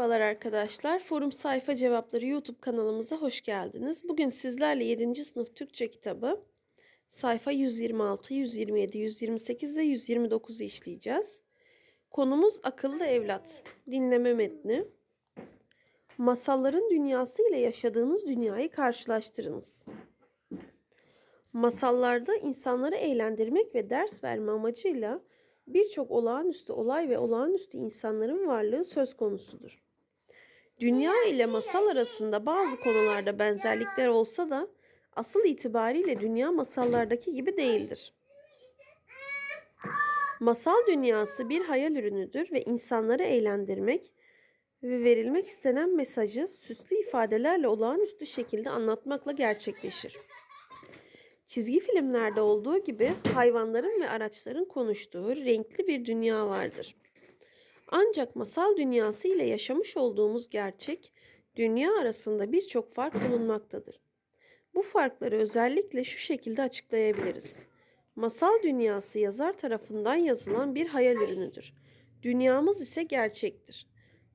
Merhabalar arkadaşlar. Forum Sayfa Cevapları YouTube kanalımıza hoş geldiniz. Bugün sizlerle 7. sınıf Türkçe kitabı sayfa 126, 127, 128 ve 129'u işleyeceğiz. Konumuz akıllı evlat. Dinleme metni. Masalların dünyası ile yaşadığınız dünyayı karşılaştırınız. Masallarda insanları eğlendirmek ve ders verme amacıyla birçok olağanüstü olay ve olağanüstü insanların varlığı söz konusudur. Dünya ile masal arasında bazı konularda benzerlikler olsa da asıl itibariyle dünya masallardaki gibi değildir. Masal dünyası bir hayal ürünüdür ve insanları eğlendirmek ve verilmek istenen mesajı süslü ifadelerle olağanüstü şekilde anlatmakla gerçekleşir. Çizgi filmlerde olduğu gibi hayvanların ve araçların konuştuğu renkli bir dünya vardır. Ancak masal dünyası ile yaşamış olduğumuz gerçek dünya arasında birçok fark bulunmaktadır. Bu farkları özellikle şu şekilde açıklayabiliriz. Masal dünyası yazar tarafından yazılan bir hayal ürünüdür. Dünyamız ise gerçektir.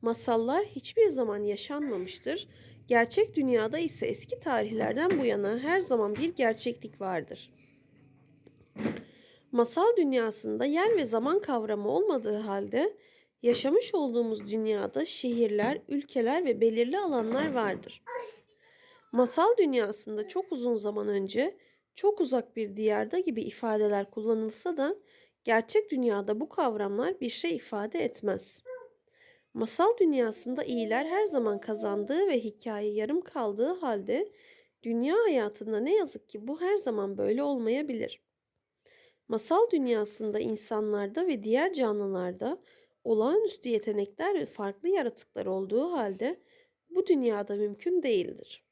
Masallar hiçbir zaman yaşanmamıştır. Gerçek dünyada ise eski tarihlerden bu yana her zaman bir gerçeklik vardır. Masal dünyasında yer ve zaman kavramı olmadığı halde yaşamış olduğumuz dünyada şehirler, ülkeler ve belirli alanlar vardır. Masal dünyasında çok uzun zaman önce çok uzak bir diyarda gibi ifadeler kullanılsa da gerçek dünyada bu kavramlar bir şey ifade etmez. Masal dünyasında iyiler her zaman kazandığı ve hikaye yarım kaldığı halde dünya hayatında ne yazık ki bu her zaman böyle olmayabilir. Masal dünyasında insanlarda ve diğer canlılarda olağanüstü yetenekler ve farklı yaratıklar olduğu halde bu dünyada mümkün değildir.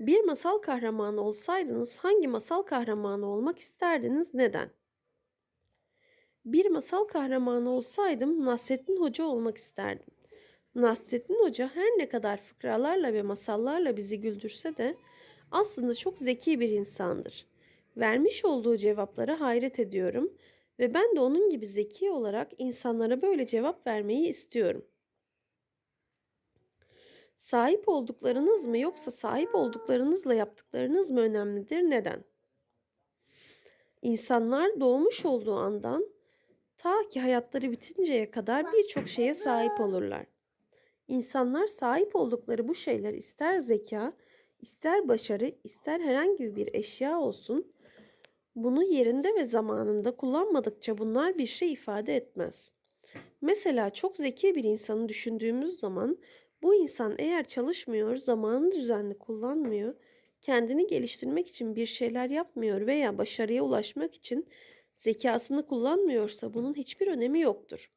Bir masal kahramanı olsaydınız hangi masal kahramanı olmak isterdiniz? Neden? Bir masal kahramanı olsaydım Nasrettin Hoca olmak isterdim. Nasrettin Hoca her ne kadar fıkralarla ve masallarla bizi güldürse de aslında çok zeki bir insandır. Vermiş olduğu cevaplara hayret ediyorum ve ben de onun gibi zeki olarak insanlara böyle cevap vermeyi istiyorum. Sahip olduklarınız mı yoksa sahip olduklarınızla yaptıklarınız mı önemlidir? Neden? İnsanlar doğmuş olduğu andan ta ki hayatları bitinceye kadar birçok şeye sahip olurlar. İnsanlar sahip oldukları bu şeyler ister zeka, ister başarı, ister herhangi bir eşya olsun, bunu yerinde ve zamanında kullanmadıkça bunlar bir şey ifade etmez. Mesela çok zeki bir insanı düşündüğümüz zaman bu insan eğer çalışmıyor, zamanını düzenli kullanmıyor, kendini geliştirmek için bir şeyler yapmıyor veya başarıya ulaşmak için zekasını kullanmıyorsa bunun hiçbir önemi yoktur.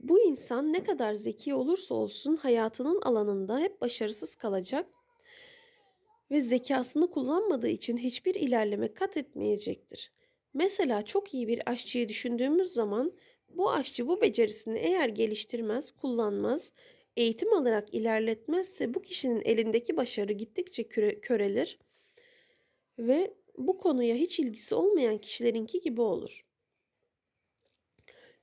Bu insan ne kadar zeki olursa olsun hayatının alanında hep başarısız kalacak ve zekasını kullanmadığı için hiçbir ilerleme kat etmeyecektir. Mesela çok iyi bir aşçıyı düşündüğümüz zaman bu aşçı bu becerisini eğer geliştirmez, kullanmaz, eğitim alarak ilerletmezse bu kişinin elindeki başarı gittikçe küre, körelir ve bu konuya hiç ilgisi olmayan kişilerinki gibi olur.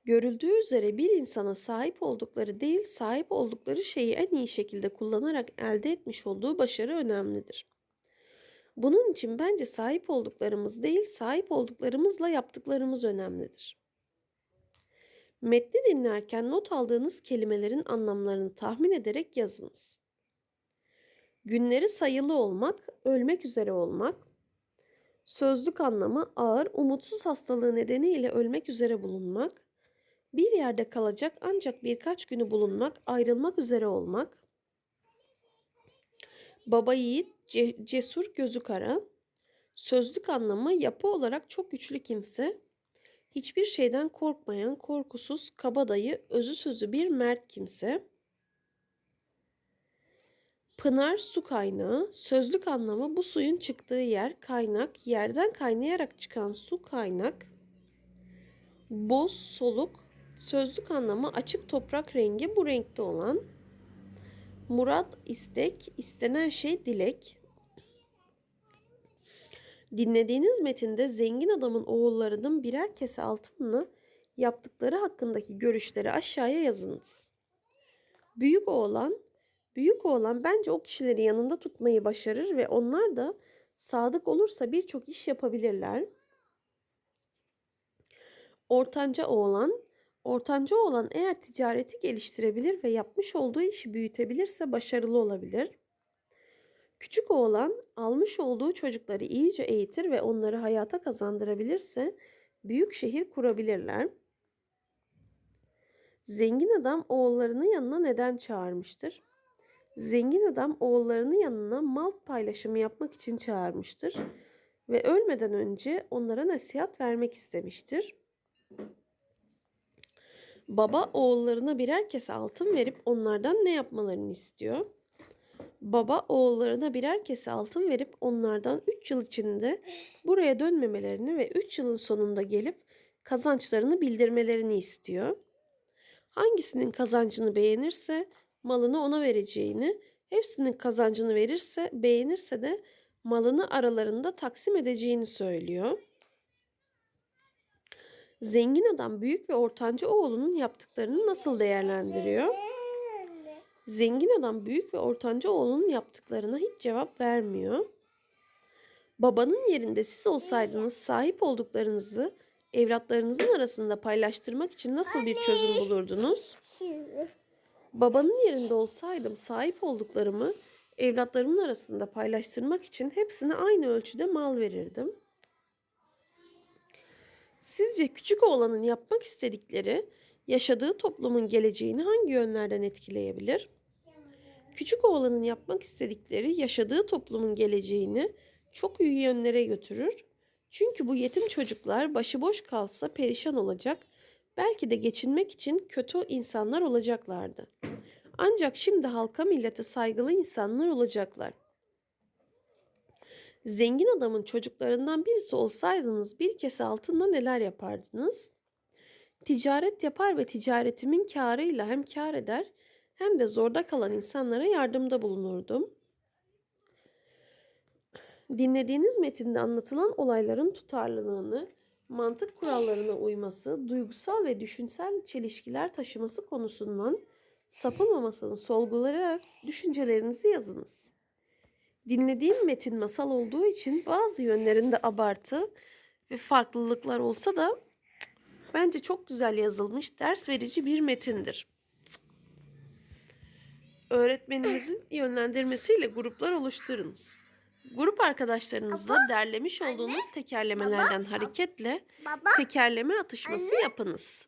Görüldüğü üzere bir insana sahip oldukları değil, sahip oldukları şeyi en iyi şekilde kullanarak elde etmiş olduğu başarı önemlidir. Bunun için bence sahip olduklarımız değil, sahip olduklarımızla yaptıklarımız önemlidir. Metni dinlerken not aldığınız kelimelerin anlamlarını tahmin ederek yazınız. Günleri sayılı olmak, ölmek üzere olmak. Sözlük anlamı ağır, umutsuz hastalığı nedeniyle ölmek üzere bulunmak. Bir yerde kalacak ancak birkaç günü bulunmak, ayrılmak üzere olmak. Baba yiğit, ce- cesur, gözü kara. Sözlük anlamı yapı olarak çok güçlü kimse. Hiçbir şeyden korkmayan, korkusuz, kabadayı, özü sözü bir mert kimse. Pınar su kaynağı. Sözlük anlamı bu suyun çıktığı yer, kaynak, yerden kaynayarak çıkan su kaynak. Boz, soluk. Sözlük anlamı açık toprak rengi bu renkte olan. Murat, istek, istenen şey dilek. Dinlediğiniz metinde zengin adamın oğullarının birer kese altınla Yaptıkları hakkındaki görüşleri aşağıya yazınız. Büyük oğlan, büyük oğlan bence o kişileri yanında tutmayı başarır ve onlar da sadık olursa birçok iş yapabilirler. Ortanca oğlan, ortanca oğlan eğer ticareti geliştirebilir ve yapmış olduğu işi büyütebilirse başarılı olabilir. Küçük oğlan almış olduğu çocukları iyice eğitir ve onları hayata kazandırabilirse büyük şehir kurabilirler. Zengin adam oğullarını yanına neden çağırmıştır? Zengin adam oğullarını yanına mal paylaşımı yapmak için çağırmıştır ve ölmeden önce onlara nasihat vermek istemiştir. Baba oğullarına birer kese altın verip onlardan ne yapmalarını istiyor? Baba oğullarına birer kese altın verip onlardan 3 yıl içinde buraya dönmemelerini ve 3 yılın sonunda gelip kazançlarını bildirmelerini istiyor. Hangisinin kazancını beğenirse malını ona vereceğini, hepsinin kazancını verirse, beğenirse de malını aralarında taksim edeceğini söylüyor. Zengin adam büyük ve ortanca oğlunun yaptıklarını nasıl değerlendiriyor? Zengin adam büyük ve ortanca oğlunun yaptıklarına hiç cevap vermiyor. Babanın yerinde siz olsaydınız sahip olduklarınızı evlatlarınızın arasında paylaştırmak için nasıl bir çözüm bulurdunuz? Babanın yerinde olsaydım sahip olduklarımı evlatlarımın arasında paylaştırmak için hepsine aynı ölçüde mal verirdim. Sizce küçük oğlanın yapmak istedikleri yaşadığı toplumun geleceğini hangi yönlerden etkileyebilir? Küçük oğlanın yapmak istedikleri yaşadığı toplumun geleceğini çok iyi yönlere götürür. Çünkü bu yetim çocuklar başıboş kalsa perişan olacak, belki de geçinmek için kötü insanlar olacaklardı. Ancak şimdi halka millete saygılı insanlar olacaklar. Zengin adamın çocuklarından birisi olsaydınız bir kese altınla neler yapardınız? Ticaret yapar ve ticaretimin karıyla hem kar eder hem de zorda kalan insanlara yardımda bulunurdum. Dinlediğiniz metinde anlatılan olayların tutarlılığını, mantık kurallarına uyması, duygusal ve düşünsel çelişkiler taşıması konusundan sapılmamasını sorgulayarak düşüncelerinizi yazınız. Dinlediğim metin masal olduğu için bazı yönlerinde abartı ve farklılıklar olsa da bence çok güzel yazılmış, ders verici bir metindir. Öğretmeninizin yönlendirmesiyle gruplar oluşturunuz. Grup arkadaşlarınızla derlemiş olduğunuz tekerlemelerden hareketle Baba, tekerleme atışması yapınız.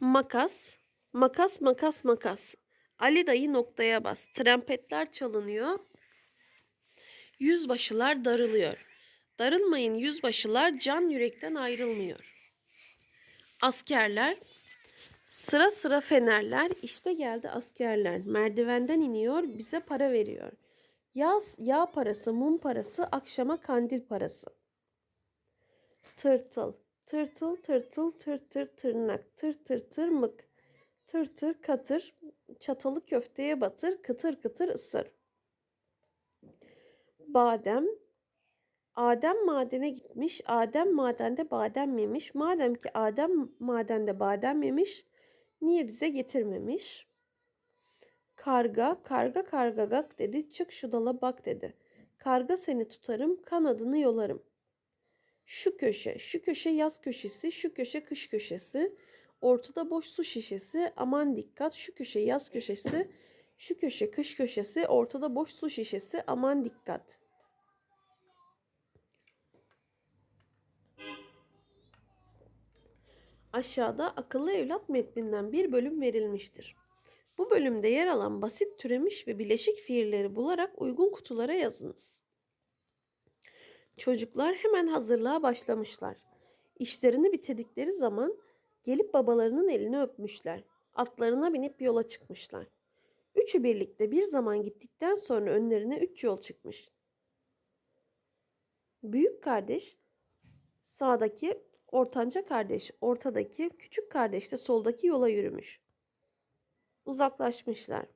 Makas, makas, makas, makas. Ali dayı noktaya bas. Trampetler çalınıyor. Yüzbaşılar darılıyor. Darılmayın yüzbaşılar can yürekten ayrılmıyor. Askerler sıra sıra fenerler işte geldi askerler. Merdivenden iniyor bize para veriyor. Yaz yağ parası, mum parası, akşama kandil parası. Tırtıl, tırtıl, tırtıl, tır tır tırnak, tır tır tırmık, tır tır katır, çatalı köfteye batır, kıtır kıtır ısır. Badem, Adem madene gitmiş, Adem madende badem yemiş. Madem ki Adem madende badem yemiş, niye bize getirmemiş? Karga, karga karga gak dedi, çık şu dala bak dedi. Karga seni tutarım, kanadını yolarım. Şu köşe, şu köşe yaz köşesi, şu köşe kış köşesi. Ortada boş su şişesi, aman dikkat, şu köşe yaz köşesi, şu köşe kış köşesi, ortada boş su şişesi, aman dikkat. Aşağıda akıllı evlat metninden bir bölüm verilmiştir. Bu bölümde yer alan basit türemiş ve bileşik fiilleri bularak uygun kutulara yazınız. Çocuklar hemen hazırlığa başlamışlar. İşlerini bitirdikleri zaman gelip babalarının elini öpmüşler. Atlarına binip yola çıkmışlar. Üçü birlikte bir zaman gittikten sonra önlerine üç yol çıkmış. Büyük kardeş sağdaki, ortanca kardeş ortadaki, küçük kardeş de soldaki yola yürümüş. Uzaklaşmışlar.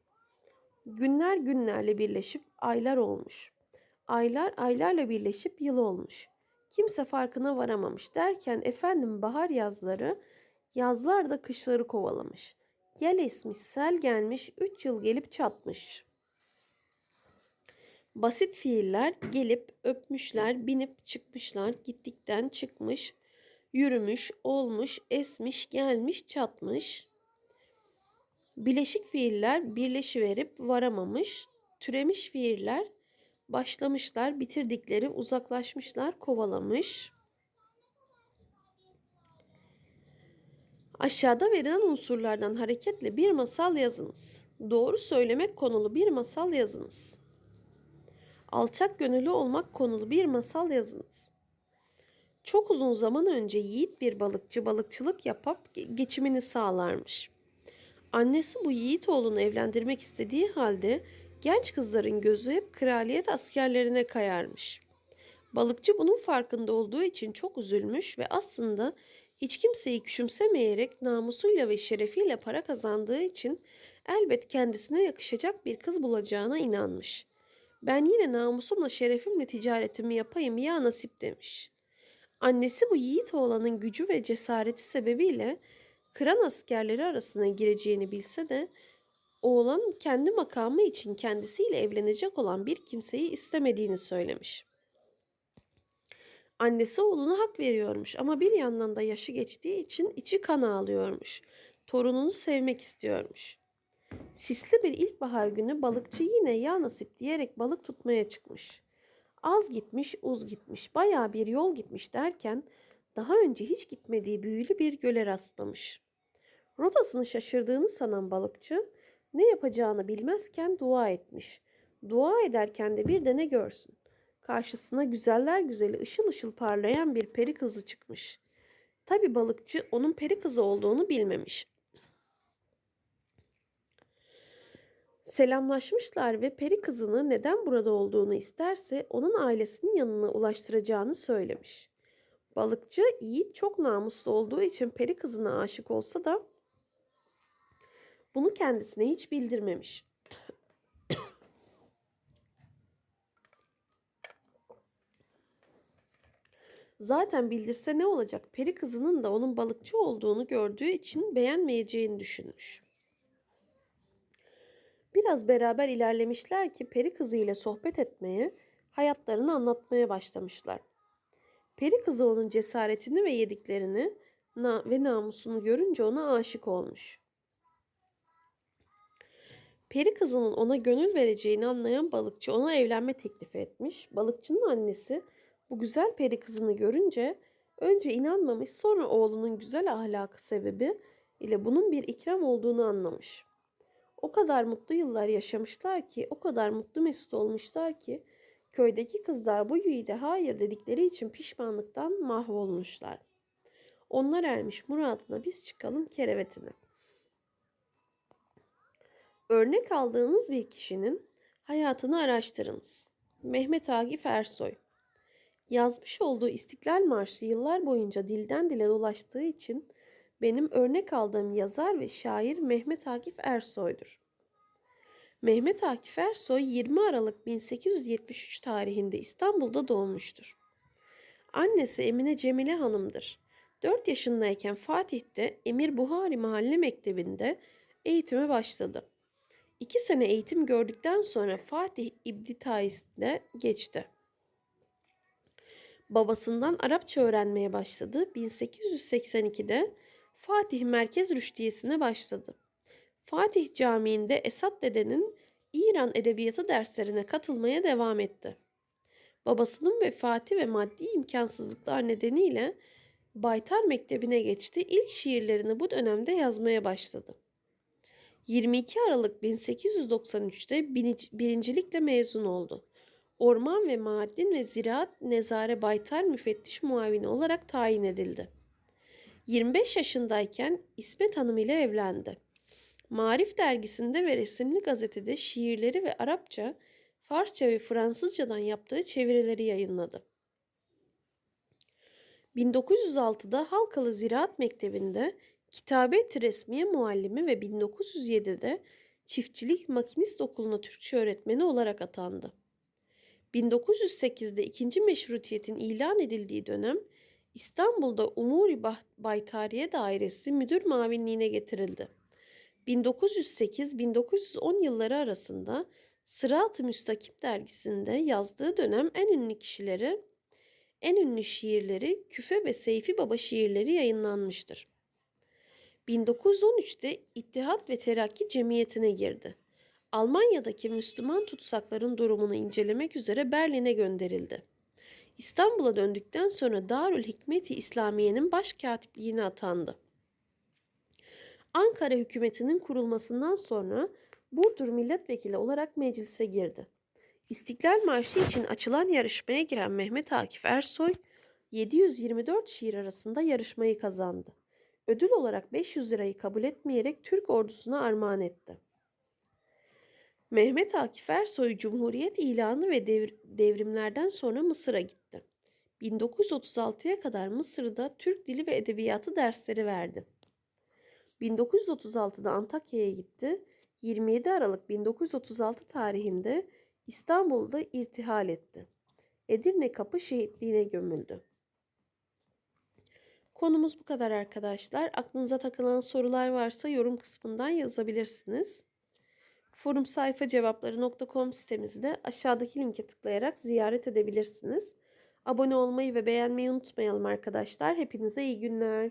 Günler günlerle birleşip aylar olmuş. Aylar aylarla birleşip yıl olmuş. Kimse farkına varamamış. Derken efendim bahar yazları, yazlar da kışları kovalamış. Yel esmiş, sel gelmiş, üç yıl gelip çatmış. Basit fiiller gelip öpmüşler, binip çıkmışlar, gittikten çıkmış, yürümüş, olmuş, esmiş, gelmiş, çatmış. Bileşik fiiller birleşiverip varamamış, türemiş fiiller başlamışlar, bitirdikleri uzaklaşmışlar, kovalamış. Aşağıda verilen unsurlardan hareketle bir masal yazınız. Doğru söylemek konulu bir masal yazınız. Alçak gönüllü olmak konulu bir masal yazınız. Çok uzun zaman önce yiğit bir balıkçı balıkçılık yapıp geçimini sağlarmış. Annesi bu yiğit oğlunu evlendirmek istediği halde genç kızların gözü hep kraliyet askerlerine kayarmış. Balıkçı bunun farkında olduğu için çok üzülmüş ve aslında hiç kimseyi küçümsemeyerek namusuyla ve şerefiyle para kazandığı için elbet kendisine yakışacak bir kız bulacağına inanmış. Ben yine namusumla şerefimle ticaretimi yapayım ya nasip demiş. Annesi bu yiğit oğlanın gücü ve cesareti sebebiyle kıran askerleri arasına gireceğini bilse de oğlan kendi makamı için kendisiyle evlenecek olan bir kimseyi istemediğini söylemiş. Annesi oğluna hak veriyormuş ama bir yandan da yaşı geçtiği için içi kan ağlıyormuş. Torununu sevmek istiyormuş. Sisli bir ilkbahar günü balıkçı yine ya nasip diyerek balık tutmaya çıkmış. Az gitmiş, uz gitmiş, bayağı bir yol gitmiş derken daha önce hiç gitmediği büyülü bir göle rastlamış. Rotasını şaşırdığını sanan balıkçı ne yapacağını bilmezken dua etmiş. Dua ederken de bir de ne görsün. Karşısına güzeller güzeli ışıl ışıl parlayan bir peri kızı çıkmış. Tabi balıkçı onun peri kızı olduğunu bilmemiş. Selamlaşmışlar ve peri kızını neden burada olduğunu isterse onun ailesinin yanına ulaştıracağını söylemiş. Balıkçı Yiğit çok namuslu olduğu için peri kızına aşık olsa da bunu kendisine hiç bildirmemiş. Zaten bildirse ne olacak? Peri kızının da onun balıkçı olduğunu gördüğü için beğenmeyeceğini düşünmüş. Biraz beraber ilerlemişler ki peri kızı ile sohbet etmeye, hayatlarını anlatmaya başlamışlar. Peri kızı onun cesaretini ve yediklerini na ve namusunu görünce ona aşık olmuş. Peri kızının ona gönül vereceğini anlayan balıkçı ona evlenme teklifi etmiş. Balıkçının annesi bu güzel peri kızını görünce önce inanmamış sonra oğlunun güzel ahlakı sebebi ile bunun bir ikram olduğunu anlamış. O kadar mutlu yıllar yaşamışlar ki, o kadar mutlu mesut olmuşlar ki köydeki kızlar bu yiğide hayır dedikleri için pişmanlıktan mahvolmuşlar. Onlar ermiş muradına biz çıkalım kerevetine. Örnek aldığınız bir kişinin hayatını araştırınız. Mehmet Akif Ersoy Yazmış olduğu İstiklal Marşı yıllar boyunca dilden dile dolaştığı için benim örnek aldığım yazar ve şair Mehmet Akif Ersoy'dur. Mehmet Akif Ersoy 20 Aralık 1873 tarihinde İstanbul'da doğmuştur. Annesi Emine Cemile Hanım'dır. 4 yaşındayken Fatih'te Emir Buhari Mahalle Mektebi'nde eğitime başladı. 2 sene eğitim gördükten sonra Fatih İbni Tais'te geçti. Babasından Arapça öğrenmeye başladı. 1882'de Fatih Merkez Rüştiyesi'ne başladı. Fatih Camii'nde Esat dedenin İran edebiyatı derslerine katılmaya devam etti. Babasının vefati ve maddi imkansızlıklar nedeniyle Baytar Mektebi'ne geçti. İlk şiirlerini bu dönemde yazmaya başladı. 22 Aralık 1893'te birincilikle mezun oldu. Orman ve Maden ve Ziraat Nezare Baytar Müfettiş Muavini olarak tayin edildi. 25 yaşındayken İsmet Hanım ile evlendi. Marif dergisinde ve resimli gazetede şiirleri ve Arapça, Farsça ve Fransızcadan yaptığı çevirileri yayınladı. 1906'da Halkalı Ziraat Mektebi'nde kitabet resmiye muallimi ve 1907'de çiftçilik makinist okuluna Türkçe öğretmeni olarak atandı. 1908'de ikinci meşrutiyetin ilan edildiği dönem İstanbul'da Umuri Baytariye Dairesi müdür mavinliğine getirildi. 1908-1910 yılları arasında Sırat-ı Müstakim dergisinde yazdığı dönem en ünlü kişileri, en ünlü şiirleri Küfe ve Seyfi Baba şiirleri yayınlanmıştır. 1913'te İttihat ve Terakki Cemiyeti'ne girdi. Almanya'daki Müslüman tutsakların durumunu incelemek üzere Berlin'e gönderildi. İstanbul'a döndükten sonra Darül Hikmeti İslamiye'nin başkatipliğine atandı. Ankara hükümetinin kurulmasından sonra Burdur milletvekili olarak meclise girdi. İstiklal Marşı için açılan yarışmaya giren Mehmet Akif Ersoy 724 şiir arasında yarışmayı kazandı. Ödül olarak 500 lirayı kabul etmeyerek Türk ordusuna armağan etti. Mehmet Akif Ersoy Cumhuriyet ilanı ve devr- devrimlerden sonra Mısır'a gitti. 1936'ya kadar Mısır'da Türk Dili ve Edebiyatı dersleri verdi. 1936'da Antakya'ya gitti. 27 Aralık 1936 tarihinde İstanbul'da irtihal etti. Edirne Kapı şehitliğine gömüldü. Konumuz bu kadar arkadaşlar. Aklınıza takılan sorular varsa yorum kısmından yazabilirsiniz. Forum sayfa cevapları.com sitemizi de aşağıdaki linke tıklayarak ziyaret edebilirsiniz. Abone olmayı ve beğenmeyi unutmayalım arkadaşlar. Hepinize iyi günler.